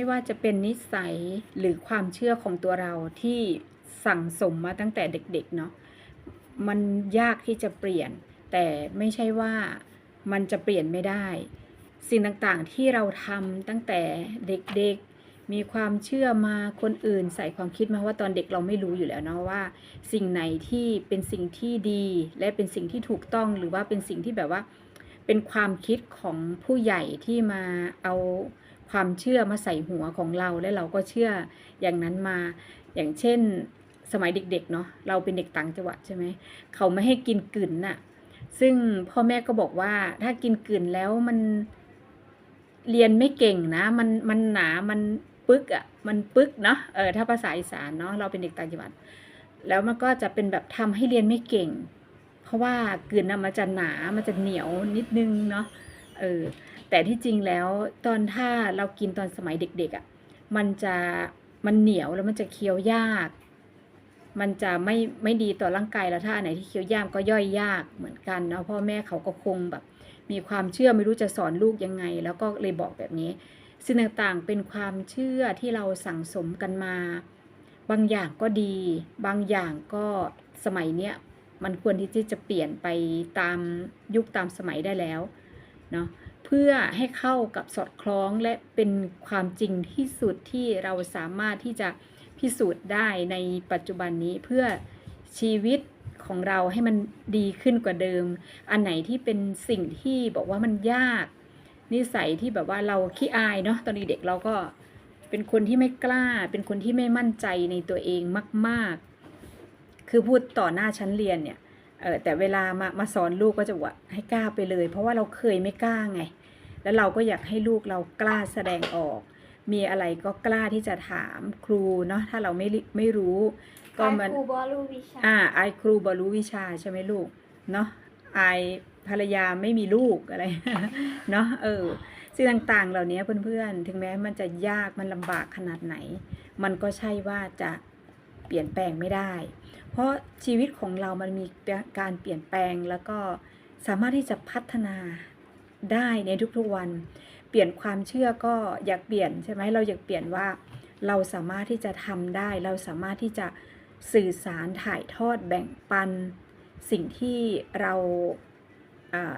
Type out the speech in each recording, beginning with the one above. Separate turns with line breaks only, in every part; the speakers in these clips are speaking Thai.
ไม่ว่าจะเป็นนิสัยหรือความเชื่อของตัวเราที่สั่งสมมาตั้งแต่เด็กๆเนาะมันยากที่จะเปลี่ยน แต่ไม่ใช่ว่ามันจะเปลี่ยนไม่ได้ สิ่งต่างๆที่เราทำตั้งแต่เด็กๆ มีความเชื่อมาคนอื่นใส่ความคิดมาว่าตอนเด็กเราไม่รู้อยู่แล้วเนาะว่า สิ่งไหนที่เป็นสิ่งที่ดี และเป็นสิ่งที่ถูกต้องหรือว่าเป็นสิ่งที่แบบว่า เป็นความคิดของผู้ใหญ่ที่มาเอา ความเชื่อมาใส่หัวของเราและเราก็เชื่ออย่างนั้นมา อย่างเช่นสมัยเด็กๆเนาะเราเป็นเด็กต่างจังหวัดใช่ไหมเขาไม่ให้กินกลืนน่ะ ซึ่งพ่อแม่ก็บอกว่าถ้ากินกลืนแล้วมันเรียนไม่เก่งนะ มันมันหนามันปึกอะ่ะมันปึกเนาะเออถ้าภาษาอีสานเนาะเราเป็นเด็กต่างจังหวัด แล้วมันก็จะเป็นแบบทำให้เรียนไม่เก่ง เพราะว่ากลืนน่ะมันจะหนามันจะเหนียวนิดนึงเนาะเออ แต่ที่จริงแล้วตอนถ้าเรากินตอนสมัยเด็กๆอะ่ะมันจะมันเหนียวแล้วมันจะเคี้ยวยาก มันจะไม่ไม่ดีต่อร่างกายแล้วถ้าอันไหนที่เคี้ยวยากก็ย่อยยากเหมือนกันเนาะพ่อแม่เขาก็คงแบบ มีความเชื่อไม่รู้จะสอนลูกยังไง แล้วก็เลยบอกแบบนี้ สิ่งต่างๆเป็นความเชื่อที่เราสั่งสมกันมา บางอย่างก็ดี บางอย่างก็สมัยเนี้ยมันควรที่จะเปลี่ยนไปตามยุคตามสมัยได้แล้วเนาะ เพื่อให้เข้ากับสอดคล้องและเป็นความจริงที่สุดที่เราสามารถที่จะพิสูจน์ได้ในปัจจุบันนี้เพื่อชีวิตของเราให้มันดีขึ้นกว่าเดิม อันไหนที่เป็นสิ่งที่บอกว่ามันยาก นิสัยที่แบบว่าเราขี้อายเนาะตอนเด็กเราก็เป็นคนที่ไม่กล้า เป็นคนที่ไม่มั่นใจในตัวเองมาก ๆ คือพูดต่อหน้าชั้นเรียนเนี่ย เออแต่เวลามามาสอนลูกก็จะบอกว่าให้กล้าไปเลย เพราะว่าเราเคยไม่กล้าไง แล้วเราก็อยากให้ลูกเรากล้าแสดงออก มีอะไรก็กล้าที่จะถามครูเนาะถ้าเราไม่ริไม่รู้ ก็มัน
ครูบอลูวิชา
อ่าไอายครูบรู้วิชาใช่ไหมลูกเนาะไอายภรรยาไม่มีลูกอะไรเนาะเออสิ่งต่างๆ เหล่านี้เพื่อนๆ ถึงแม้มันจะยากมันลำบากขนาดไหน มันก็ใช่ว่าจะ เปลี่ยนแปลงไม่ได้ เพราะชีวิตของเรามันมีการเปลี่ยนแปลงแล้วก็สามารถที่จะพัฒนาได้ในทุกๆวัน เปลี่ยนความเชื่อก็อยากเปลี่ยนใช่ไหมเราอยากเปลี่ยนว่าเราสามารถที่จะทำได้ เราสามารถที่จะสื่อสารถ่ายทอดแบ่งปัน สิ่งที่เรา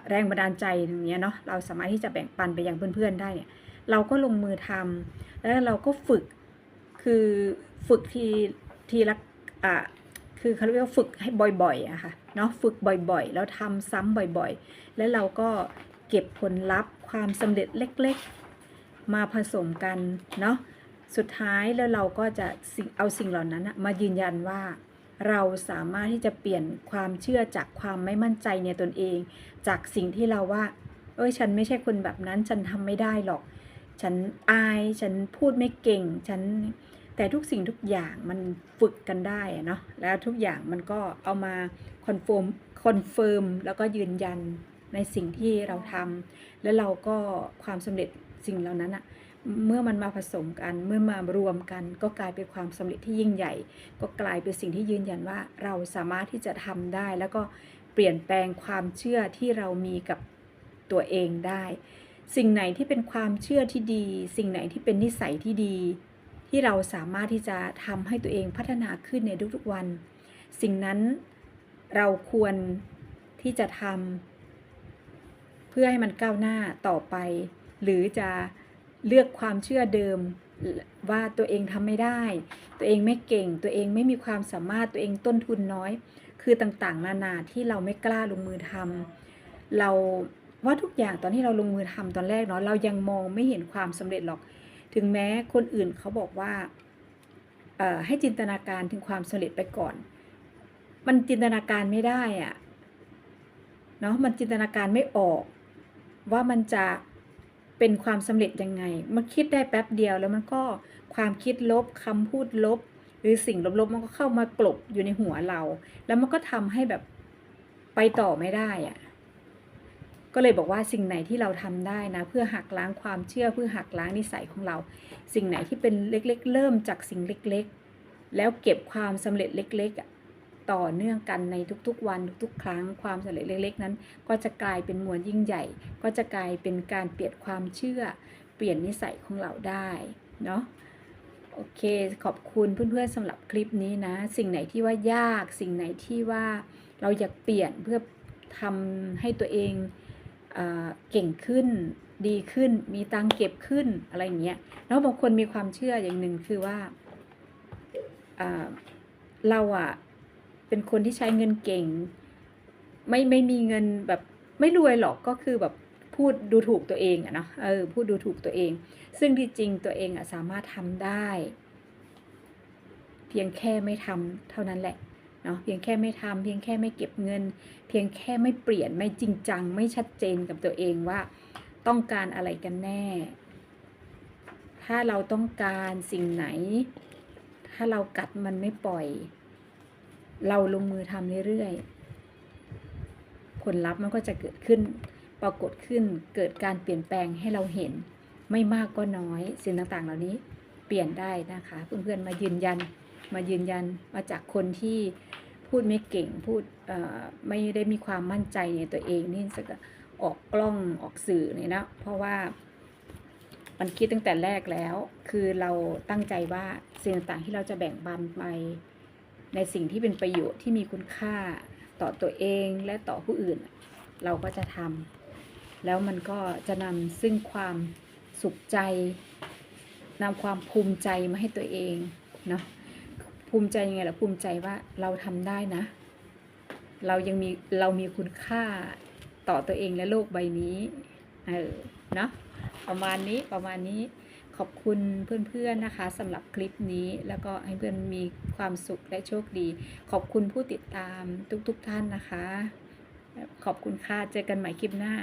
แรงบันดาลใจอย่างเงี้ยเนาะเราสามารถที่จะแบ่งปันไปยังเพื่อนๆได้เนี่ยเราก็ลงมือทำแล้วเราก็ฝึกคือฝึกที ทีละอ่าคือเขาเรียกว่าฝึกให้บ่อยๆอะค่ะเนาะฝึกบ่อยๆ แล้วทำซ้ำบ่อยๆ แล้วเราก็เก็บผลลัพธ์ความสำเร็จเล็กๆ มาผสมกันเนาะสุดท้ายแล้วเราก็จะเอาสิ่งเหล่านั้นมายืนยันว่า เราสามารถที่จะเปลี่ยนความเชื่อจากความไม่มั่นใจในตนเอง จากสิ่งที่เราว่า เอ้ยฉันไม่ใช่คนแบบนั้นฉันทำไม่ได้หรอก ฉันอายฉันพูดไม่เก่งฉัน แต่ทุกสิ่งทุกอย่างมันฝึกกันได้เนาะแล้วทุกอย่างมันก็เอามาคอนเฟิร์มคอนเฟิร์มแล้วก็ยืนยันในสิ่งที่เราทำแล้วเราก็ความสำเร็จสิ่งเหล่านั้นอะเมื่อมันมาผสมกันเมื่อมารวมกัน ก็กลายเป็นความสำเร็จที่ยิ่งใหญ่ ก็กลายเป็นสิ่งที่ยืนยันว่าเราสามารถที่จะทำได้ แล้วก็เปลี่ยนแปลงความเชื่อที่เรามีกับตัวเองได้ สิ่งไหนที่เป็นความเชื่อที่ดี สิ่งไหนที่เป็นนิสัยที่ดี ที่เราสามารถที่จะทำให้ตัวเองพัฒนาขึ้นในทุกๆวัน สิ่งนั้นเราควรที่จะทำเพื่อให้มันก้าวหน้าต่อไป หรือจะเลือกความเชื่อเดิมว่าตัวเองทำไม่ได้ ตัวเองไม่เก่ง ตัวเองไม่มีความสามารถตัวเองต้นทุนน้อย คือต่างๆ นานาที่เราไม่กล้าลงมือทำเราว่าทุกอย่างตอนที่เราลงมือทำตอนแรกเนาะเรายังมองไม่เห็นความสำเร็จหรอก ถึงแม้คนอื่นเขาบอกว่าให้จินตนาการถึงความสำเร็จไปก่อน มันจินตนาการไม่ได้อะเนาะมันจินตนาการไม่ออก ว่ามันจะเป็นความสำเร็จยังไง มันคิดได้แป๊บเดียวแล้วมันก็ความคิดลบคำพูดลบ หรือสิ่งลบๆมันก็เข้ามากลบอยู่ในหัวเรา แล้วมันก็ทำให้แบบไปต่อไม่ได้อะ ก็เลยบอกว่าสิ่งไหนที่เราทำได้นะเพื่อหักล้างความเชื่อเพื่อหักล้างนิสัยของเรา สิ่งไหนที่เป็นเล็กๆ เริ่มจากสิ่งเล็กๆ แล้วเก็บความสำเร็จเล็กๆ ต่อเนื่องกันในทุกๆ วันทุกๆ ครั้งความสำเร็จเล็กๆ นั้น ก็จะกลายเป็นมวลยิ่งใหญ่ ก็จะกลายเป็นการเปลี่ยนความเชื่อ เปลี่ยนนิสัยของเราได้เนาะโอเคขอบคุณเพื่อนๆสำหรับคลิปนี้นะ สิ่งไหนที่ว่ายาก สิ่งไหนที่ว่าเราอยากเปลี่ยนเพื่อทำให้ตัวเอง เก่งขึ้นดีขึ้น มีตังเก็บขึ้นอะไรอย่างเงี้ยแล้วบางคนมีความเชื่ออย่างหนึ่งคือว่าอ่าเราอะเป็นคนที่ใช้เงินเก่ง ไม่ไม่มีเงินแบบไม่รวยหรอกก็คือแบบพูดดูถูกตัวเองอะเนาะเออพูดดูถูกตัวเอง ซึ่งที่จริงตัวเองอะสามารถทำได้ เพียงแค่ไม่ทำเท่านั้นแหละ เนาะเพียงแค่ไม่ทำเพียงแค่ไม่เก็บเงิน เพียงแค่ไม่เปลี่ยนไม่จริงจัง ไม่ชัดเจนกับตัวเองว่าต้องการอะไรกันแน่ ถ้าเราต้องการสิ่งไหน ถ้าเรากัดมันไม่ปล่อย เราลงมือทำเรื่อยๆ ผลลัพธ์มันก็จะเกิดขึ้น ปรากฏขึ้น เกิดการเปลี่ยนแปลงให้เราเห็น ไม่มากก็น้อย สิ่งต่างๆ เหล่านี้เปลี่ยนได้นะคะ เพื่อนๆ มายืนยัน มายืนยันมาจากคนที่พูดไม่เก่งพูดไม่ได้มีความมั่นใจในตัวเองนี่สักออกกล้องออกสื่อเนี่ยนะเพราะว่ามันคิดตั้งแต่แรกแล้ว คือเราตั้งใจว่าสิ่งต่างๆที่เราจะแบ่งปันไปในสิ่งที่เป็นประโยชน์ที่มีคุณค่าต่อตัวเองและต่อผู้อื่น เราก็จะทำแล้วมันก็จะนำซึ่งความสุขใจนำความภูมิใจมาให้ตัวเองเนาะ ภูมิใจยังไงล่ะภูมิใจว่าเราทำได้นะ เรายังมีเรามีคุณค่าต่อตัวเองและโลกใบนี้เออเนาะประมาณนี้ประมาณนี้ขอบคุณเพื่อนๆนะคะสำหรับคลิปนี้แล้วก็ให้เพื่อนมีความสุขและโชคดี ขอบคุณผู้ติดตามทุกๆทท่านนะคะ ขอบคุณค่ะเจอกันใหม่คลิปหน้า